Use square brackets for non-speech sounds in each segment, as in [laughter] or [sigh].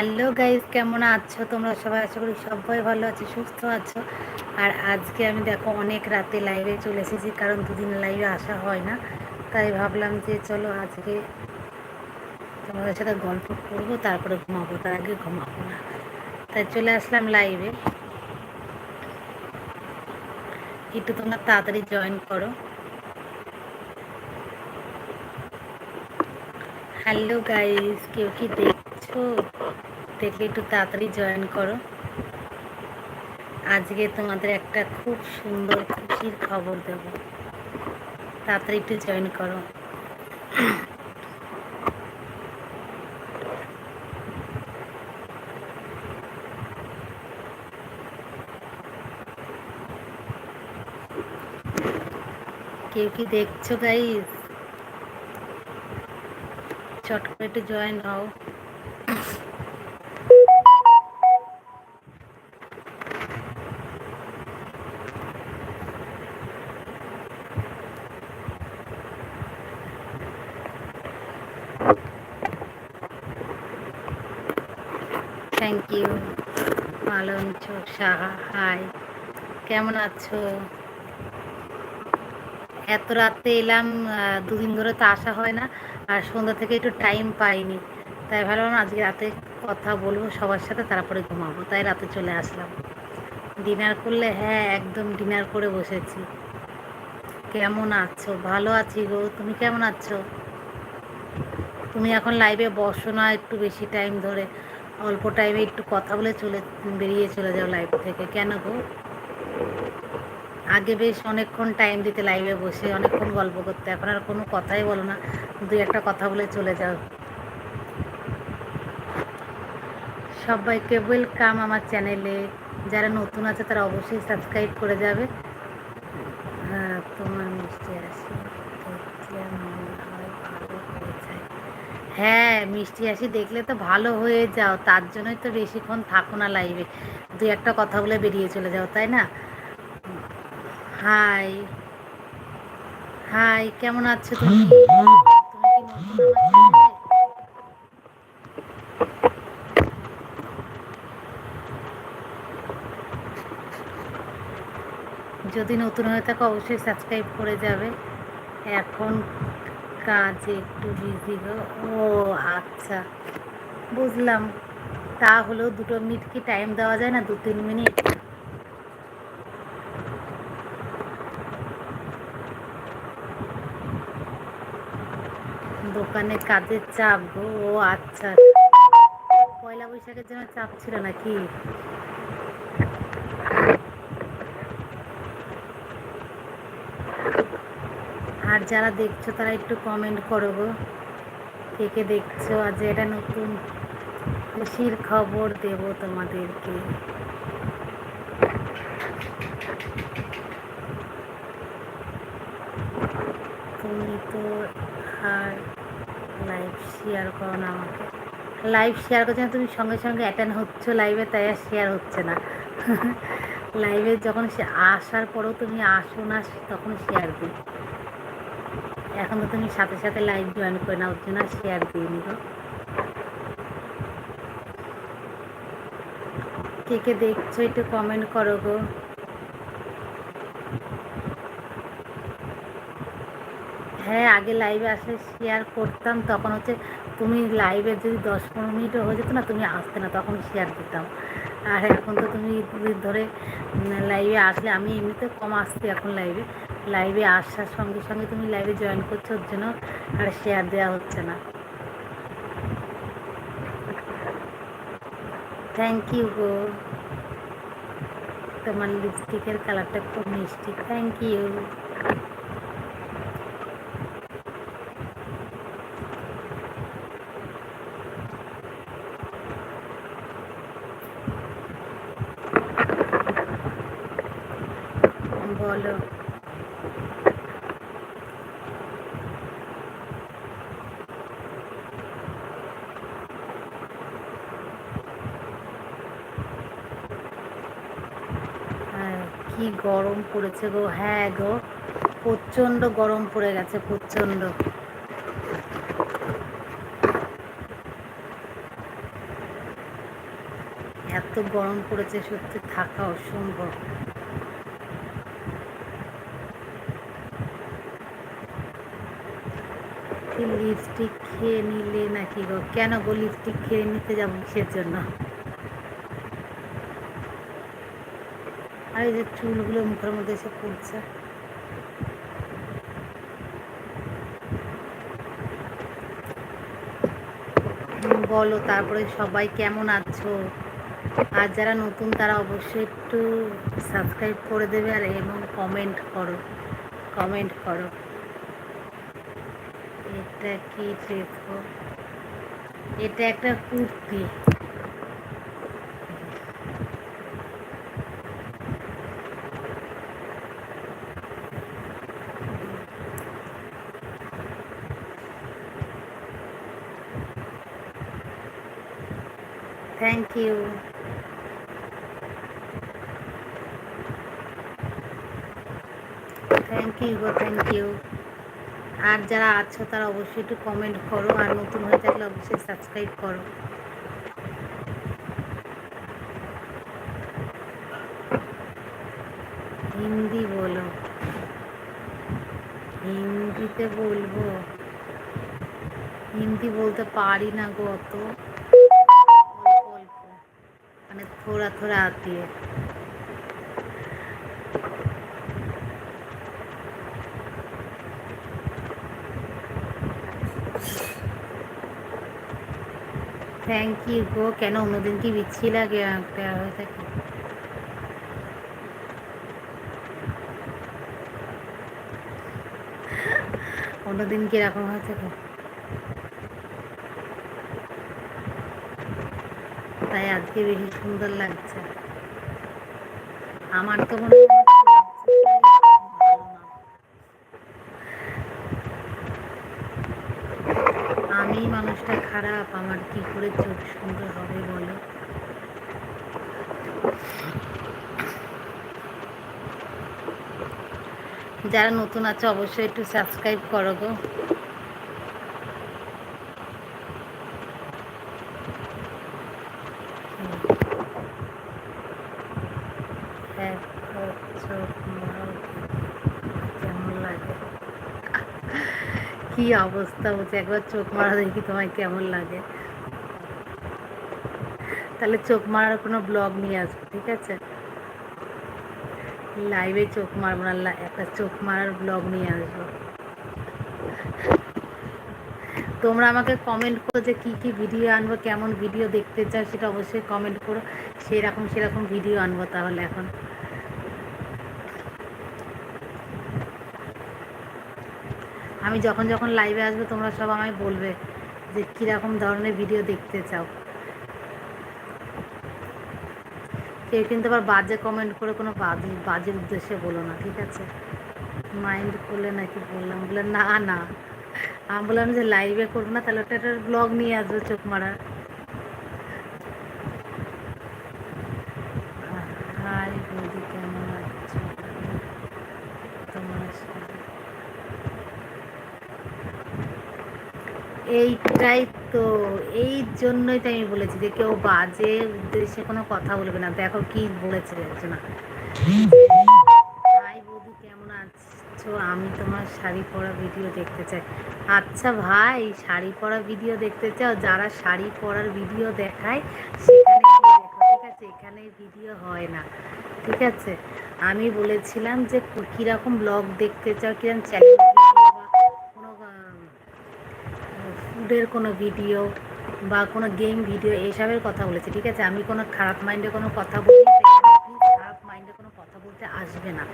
Hello guys কেমন আছো? তোমরা সবাই আশা করি সবাই ভালো আছো, সুস্থ আছো। আর আজকে আমি দেখো অনেক রাতে লাইভে চলে এসেছি, কারণ দুদিন লাইভে আসা হয় না। তাই ভাবলাম যে চলো আজকে তোমাদের সাথে গল্প করব, তারপরে ঘুমাবো, তার আগে ঘুমাবো না। তাই চলে আসলাম লাইভে একটু তোমরা তাড়াতাড়ি জয়েন করো। হ্যালো গাইজ কেউ কি দেখছ? দেখলে একটু তাড়াতাড়ি জয়েন করো। আজকে তোমাদের একটা খুব সুন্দর খুশির খবর দেব। তাড়াতাড়ি একটু জয়েন করো। কেউ কি দেখছ গাইজ চট করে একটু জয়েন হও থ্যাংক ইউ পালঞ্চ সাহা, হাই। কেমন আছো? এত রাতে এলাম দুদিন ধরে তো আসা হয় না, আর সন্ধ্যা থেকে একটু টাইম পাইনি। তাই ভাবলাম আজকে রাতে কথা বলব সবার সাথে, তারপরে ঘুমাবো। তাই রাতে চলে আসলাম। ডিনার করলে হ্যাঁ একদম ডিনার করে বসেছি। কেমন আছো? ভালো আছি গো। তুমি কেমন আছো? তুমি এখন লাইভে বসো না একটু বেশি টাইম ধরে। অল্প টাইমে একটু কথা বলে চলে, বেরিয়ে চলে যাও লাইভ থেকে। কেন গো? আগে বেশ অনেকক্ষণ টাইম দিতে লাইভে বসে, অনেকক্ষণ গল্প করতে। এখন আর কোনো কথাই বলো না। দুই একটা কথা বলে চলে যাও। সবাইকে ওয়েলকাম আমার চ্যানেলে যারা নতুন আছে তারা অবশ্যই সাবস্ক্রাইব করে যাবে হ্যাঁ তোমার মিষ্টি আসি হ্যাঁ মিষ্টি আসি দেখলে তো ভালো হয়ে যাও। তার জন্যই তো বেশিক্ষণ থাকো না লাইভে দু একটা কথা বলে বেরিয়ে চলে যাও তাই না? হাই হাই কেমন আছো তুমি? যদি নতুন হয়ে থাকো অবশ্যই সাবস্ক্রাইব করে যাবে। এখন কাজে একটু বিজি ও আচ্ছা। বুঝলাম। তা হলেও দুটো মিনিট কি টাইম দেওয়া যায় না? দু, তিন মিনিট? দোকানে কাজের চাপ ও আচ্ছা। পয়লা বৈশাখের জন্য চাপ ছিল নাকি আর যারা দেখছ, তারা একটু কমেন্ট করো গো। কে কে দেখছ আজ এটা নতুন খুশির খবর দেব তোমাদেরকে। তুমি তো আর লাইভ শেয়ার করো না আমাকে। লাইভ শেয়ার করছে না, তুমি সঙ্গে সঙ্গে অ্যাটেন্ড হচ্ছ লাইভে তাই আর শেয়ার হচ্ছে না। [laughs] লাইভে যখন সে আসার পরেও তুমি আসো না, তখন শেয়ার দিই। এখন তো তুমি সাথে সাথে লাইভ জয়েন করে নাও জন্য শেয়ার দিয়ে নিব কে কে দেখছ একটু কমেন্ট করো গো। হ্যাঁ আগে লাইভে আসলে শেয়ার করতাম, তখন হচ্ছে তুমি লাইভে যদি দশ পনেরো মিনিটও হয়ে যেত না, তুমি আসতে না, তখন শেয়ার দিতাম। আর এখন তো তুমি ধরে লাইভে আসলে আমি এমনিতে কম আসছি এখন লাইভে লাইভে আসার সঙ্গে সঙ্গে তুমি লাইভে জয়েন করছ, ওর জন্য আর শেয়ার দেওয়া হচ্ছে না। থ্যাংক ইউ গো। তোমার লিপস্টিকের কালারটা খুব মিষ্টি। থ্যাংক ইউ বলো কি গরম পড়েছে গো। হ্যাঁ গো, প্রচণ্ড গরম পড়ে গেছে, প্রচণ্ড। গরম পড়েছে, সত্যি থাকা অসম্ভব। লিপস্টিক খেয়ে নিলে নাকি গো? কেন গো লিপস্টিক খেয়ে নিতে যাব কিসের জন্য? আর এই যে চুলগুলো মুখের মধ্যে এসে পড়ছে। বলো তারপরে সবাই কেমন আছো? আর যারা নতুন তারা অবশ্যই একটু সাবস্ক্রাইব করে দেবে আর এবং কমেন্ট করো। কমেন্ট করো। এটা কি গো? এটা একটা kurti thank you thank you go thank you আর যারা আছো, তারা অবশ্যই একটু কমেন্ট করো, আর নতুন হয়ে থাকলে অবশ্যই সাবস্ক্রাইব করো। হিন্দি বলো। হিন্দিতে বলব। হিন্দি বলতে পারি না গো অত। মানে থোড়া থোড়া আতি থ্যাংক ইউ গো। কেন অন্যদিন কি বিচ্ছি লাগে? হয়ে থাকে। অন্যদিন কি এরকম হয়ে থাকে? তাই আজকে বেশি সুন্দর লাগছে। আমার তো মনে। আমি মানুষটা খারাপ, আমার কি করে চোখ সুন্দর হবে বলো? যারা নতুন আছে, অবশ্যই একটু সাবস্ক্রাইব করো গো এক চোখ মারো কেমন লাগে কি অবস্থা হচ্ছে একবার চোখ মারা দেখি তোমায় কেমন লাগে। তাহলে চোখ মারার কোনো ব্লগ নিয়ে আসব, ঠিক আছে? লাইভে চোখ মারবো না একটা চোখ মারার ব্লগ নিয়ে আসব। তোমরা আমাকে কমেন্ট করো যে কী কী ভিডিও আনব, কেমন ভিডিও দেখতে চাও, সেটা অবশ্যই কমেন্ট করো। সেরকম সেরকম ভিডিও আনব তাহলে এখন। আমি যখন যখন লাইভে আসব, তোমরা সব আমায় বলবে যে কীরকম ধরনের ভিডিও দেখতে চাও। কেউ কিন্তু আবার বাজে কমেন্ট করে কোনো বাজে বাজে উদ্দেশ্যে বলো না, ঠিক আছে? মাইন্ড করলে নাকি বললাম। বললাম, না না। আমি বললাম যে লাইভে করব না, তাহলে ওটা একটা ব্লগ নিয়ে আসবে চোখ মারার হাই বৌদি কেমন আছো তোমার সাথে এইটাই তো, এই জন্যই তো আমি বলেছি যে কেউ বাজে উদ্দেশ্যে কোনো কথা বলবে না। দেখো কি বলেছে একজন হাই বৌদি, কেমন আছো? আমি তোমার শাড়ি পরা ভিডিও দেখতে চাই। আচ্ছা ভাই, শাড়ি পরা ভিডিও দেখতে চাও? যারা শাড়ি পরার ভিডিও দেখায়, সেখানে দেখো, ঠিক আছে? এখানে ভিডিও হয় না, ঠিক আছে? আমি বলেছিলাম যে কীরকম ব্লগ দেখতে চাও কীরকম চ্যালেঞ্জ ভিডিও বা কোনো আহ, ফুডের কোনো ভিডিও বা কোনো গেম ভিডিও এইসবের কথা বলেছি, ঠিক আছে? আমি কোনো খারাপ মাইন্ডে কোনো কথা বলি খারাপ মাইন্ডে কোনো কথা বলতে আসবে না।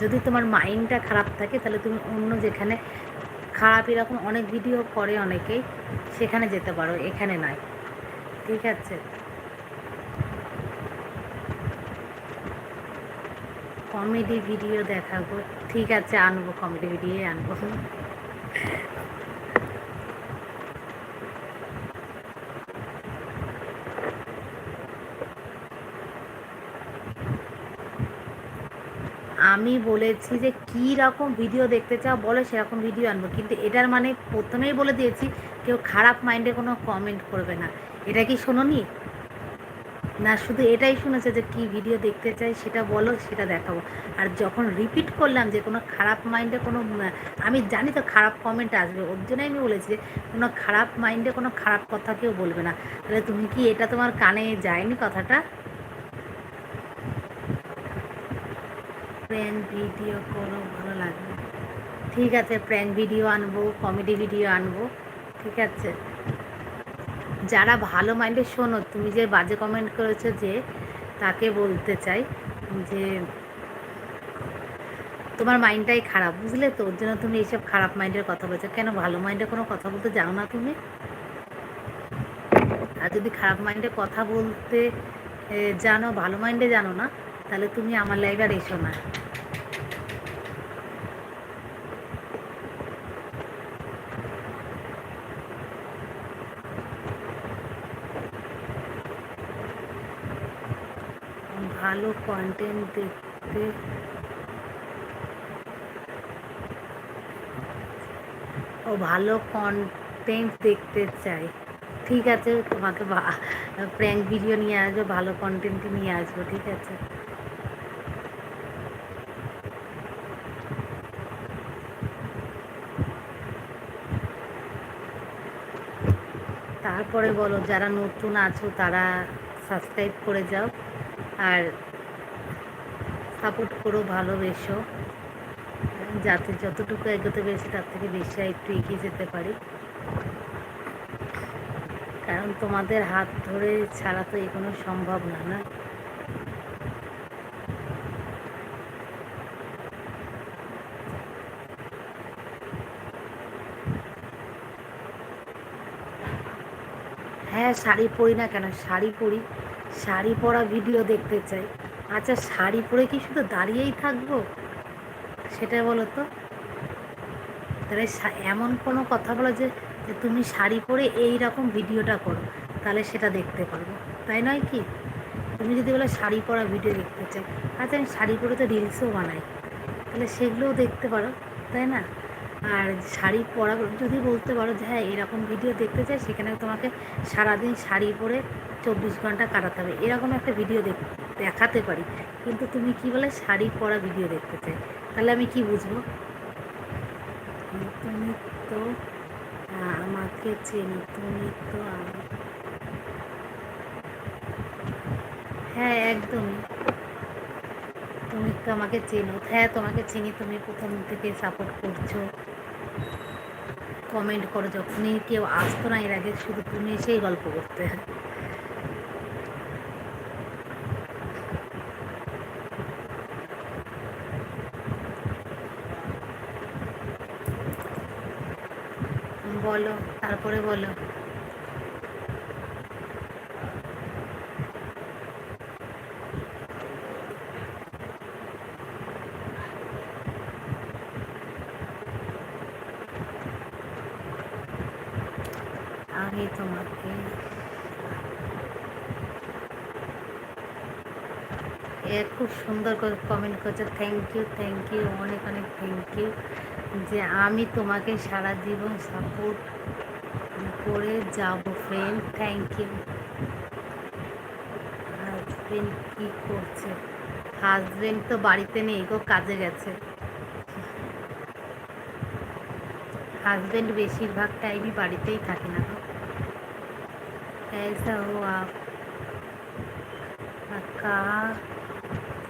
যদি তোমার মাইন্ডটা খারাপ থাকে, তাহলে তুমি অন্য যেখানে খারাপ এরকম অনেক ভিডিও করে অনেকেই, সেখানে যেতে পারো, এখানে নয়, ঠিক আছে? কমেডি ভিডিও দেখাবো, ঠিক আছে, আনব কমেডি ভিডিও আনব। আমি বলেছি যে কী রকম ভিডিও দেখতে চাও, বলো সেরকম ভিডিও আনব। কিন্তু এটার মানে প্রথমেই বলে দিয়েছি, কেউ খারাপ মাইন্ডে কোনো কমেন্ট করবে না। এটা কি শোনোনি? না, শুধু এটাই শুনেছে যে কি ভিডিও দেখতে চাই সেটা বলো, সেটা দেখাবো। আর যখন রিপিট করলাম যে কোনো খারাপ মাইন্ডে কোনো আমি জানি তো খারাপ কমেন্ট আসবে, ওর জন্যই আমি বলেছি যে কোনো খারাপ মাইন্ডে কোনো খারাপ কথা কেউ বলবে না। তাহলে তুমি কি এটা তোমার কানে যায়নি কথাটা? প্র্যাঙ্ক ভিডিও করো, ভালো লাগবে। ঠিক আছে, প্র্যাঙ্ক ভিডিও আনব, কমেডি ভিডিও আনব, ঠিক আছে? যারা ভালো মাইন্ডে শোনো, তুমি যে বাজে কমেন্ট করেছ যে, তাকে বলতে চাই যে, তোমার মাইন্ডটাই খারাপ, বুঝলে তো? ওর জন্য তুমি এইসব খারাপ মাইন্ডের কথা বলছো। কেন ভালো মাইন্ডে কোনো কথা বলতে যাও না তুমি? আর যদি খারাপ মাইন্ডে কথা বলতে জানো, ভালো মাইন্ডে জানো না তাহলে তুমি আমার লাইফ আর এসো না। ভালো কন্টেন্ট দেখতে। ও ভালো কন্টেন্ট দেখতে চাই। ঠিক আছে, তোমাকে প্র্যাঙ্ক ভিডিও নিয়ে আসব, ভালো কন্টেন্ট নিয়ে আসব, ঠিক আছে? তারপরে বলো, যারা নতুন আছো তারা সাবস্ক্রাইব করে যাও আর সাপোর্ট করো, ভালোবেসো। যাতে যতটুকু এগোতে পেরেছি তার থেকে বেশি একটু এগিয়ে যেতে পারি। কারণ তোমাদের হাত ধরে ছাড়া তো এগোনো সম্ভব না না? হ্যাঁ শাড়ি পরি না কেন? শাড়ি পরি। শাড়ি পরা ভিডিও দেখতে চাই। আচ্ছা শাড়ি পরে কি শুধু দাঁড়িয়েই থাকব? সেটা বলো তো। তাহলে এমন কোনো কথা বলো যে তুমি শাড়ি পরে এই রকম ভিডিওটা করো, তাহলে সেটা দেখতে পারব। তাই নয় কি? তুমি যদি বলো শাড়ি পরা ভিডিও দেখতে চাই আচ্ছা আমি শাড়ি পরে তো রিলসও বানাই। তাহলে সেগুলোও দেখতে পারো, তাই না? আর শাড়ি পরা যদি বলতে পারো যে হ্যাঁ এরকম ভিডিও দেখতে চাই সেখানে তোমাকে সারাদিন শাড়ি পরে চব্বিশ ঘণ্টা কাটাতে হবে। এরকম একটা ভিডিও দেখাতে পারি। কিন্তু তুমি কি বলে শাড়ি পরা ভিডিও দেখতে চাই? তাহলে আমি কি বুঝব? তুমি তো আমাকে চেনো তুমি তো হ্যাঁ একদমই। তুমি তো আমাকে চেনো। হ্যাঁ তোমাকে চিনি, তুমি প্রথম থেকে সাপোর্ট করছ? কমেন্ট করো, যখনই কেউ আসতো না এর আগে, শুধু তুমি এসেই গল্প করতে। বলো, তারপরে বলো আমি তোমাকে এ খুব সুন্দর করে কমেন্ট করছে থ্যাংক ইউ থ্যাংক ইউ অনেক অনেক থ্যাংক ইউ যে আমি তোমাকে সারা জীবন সাপোর্ট করে যাব ফ্রেন্ড থ্যাংক ইউ হাজবেন্ড কী করছে হাজবেন্ড তো বাড়িতে নেই গো কাজে গেছে হাজবেন্ড বেশিরভাগ টাইমই বাড়িতেই থাকে না গো कैसा हो आप कहाँ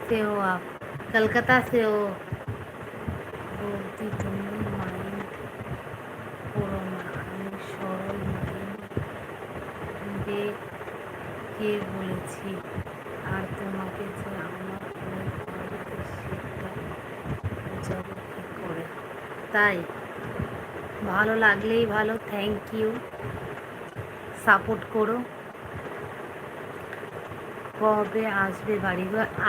से हो आप कलकत्ता से हो বলতি তুমি মাইন্ড করো না আমি সরল মাইন্ড কে বলেছি আর তোমাকে যে আমার সেটা বোঝাবো কী করে তাই ভালো লাগলেই ভালো থ্যাংক ইউ সাপোর্ট করো কবে আসবে বাড়ি?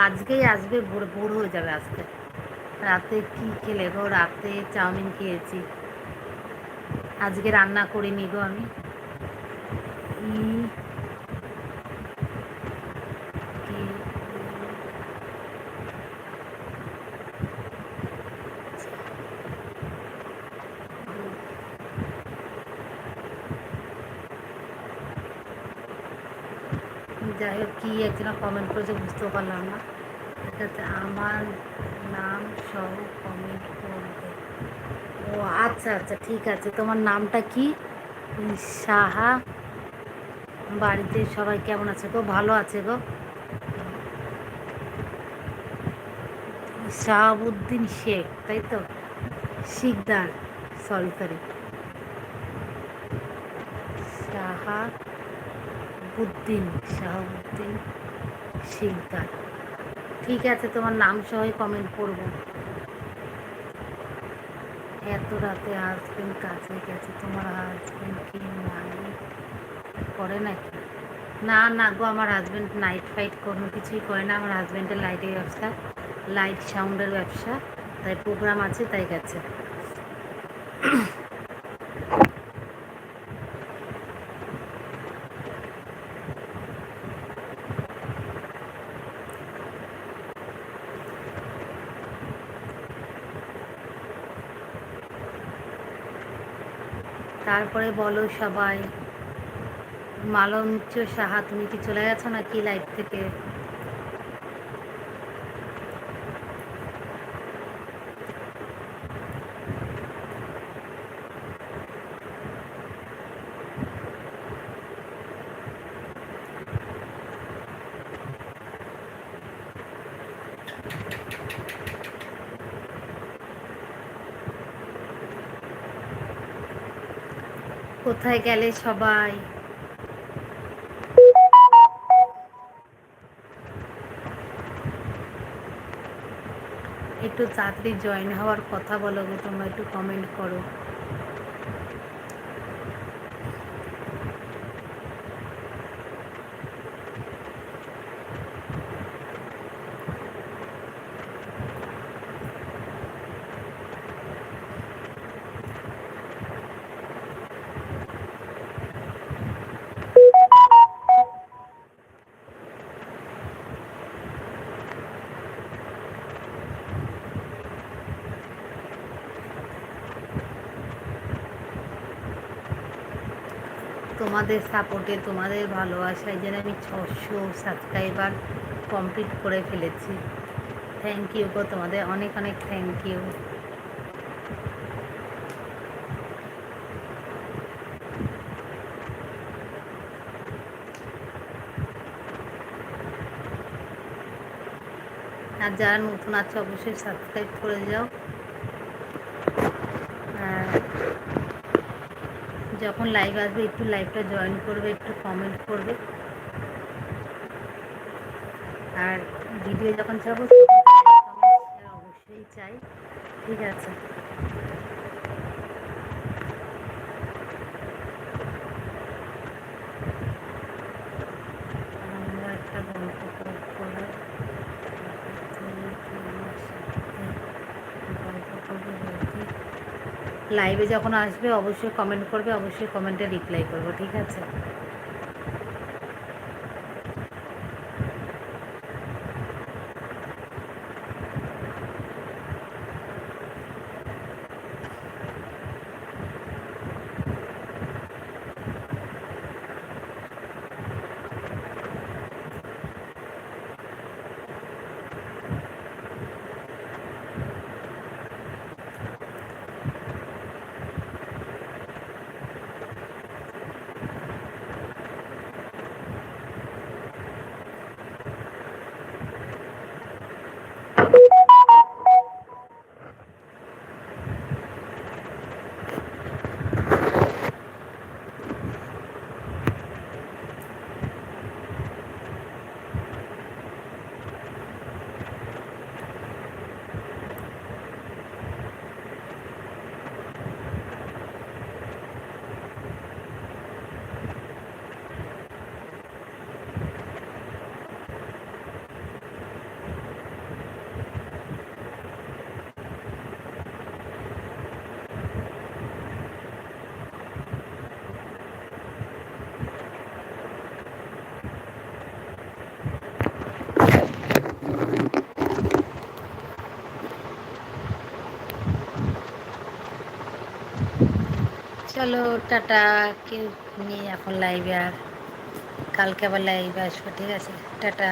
আজকেই আসবে, ভোর ভোর হয়ে যাবে আসতে রাতে কি খেলে গো? রাতে চাউমিন খেয়েছি। আজকে রান্না করে গো আমি। কী একজন কমেন্ট করেছে বুঝতেও পারলাম না। আছে আমার নাম সহ কমেন্ট করবে। ও আচ্ছা আচ্ছা ঠিক আছে। তোমার নামটা কি? সাহা। বাড়িতে সবাই কেমন আছে গো? ভালো আছে গো? শাহাবুদ্দিন শেখ, তাই তো? Sikdar sorry sorry Shahabuddin Shahabuddin Sikdar. ঠিক আছে, তোমার নাম সহই কমেন্ট করব। এত রাতে হাজবেন্ড কাছে গেছে, তোমার হাজবেন্ড কি নাইট করে নাকি? না না গো, আমার হাজব্যান্ড নাইট ফাইট কোনো কিছুই করে না, আমার হাজব্যান্ডের লাইটের ব্যবসা লাইট সাউন্ডের ব্যবসা, তাই প্রোগ্রাম আছে, তাই গেছে। তারপরে বলো সবাই। মালঞ্চ সাহা তুমি কি চলে গেছো নাকি লাইফ থেকে? কোথায় গেলে সবাই? একটু তাড়াতাড়ি জয়েন হওয়ার কথা বলো তোমরা একটু কমেন্ট করো। তোমাদের সাপোর্টে তোমাদের ভালোবাসায় যেন আমি ছশো সাবস্ক্রাইবার কমপ্লিট করে ফেলেছি। থ্যাংক ইউ গো তোমাদের, অনেক অনেক থ্যাংক ইউ আর যারা নতুন আছে, অবশ্যই সাবস্ক্রাইব করে যাও যখন লাইভ আসবে, একটু লাইভটা জয়েন করবে, একটু কমেন্ট করবে। আর ভিডিও যখন চাবো অবশ্যই চাই। ঠিক আছে একটা গল্প করে লাইভে যখন আসবে অবশ্যই কমেন্ট করবে অবশ্যই কমেন্টে রিপ্লাই করব ঠিক আছে? চলো টাটা কেউ নেই এখন লাইভে আর। কালকে আবার লাইভ আসব ঠিক আছে? টাটা।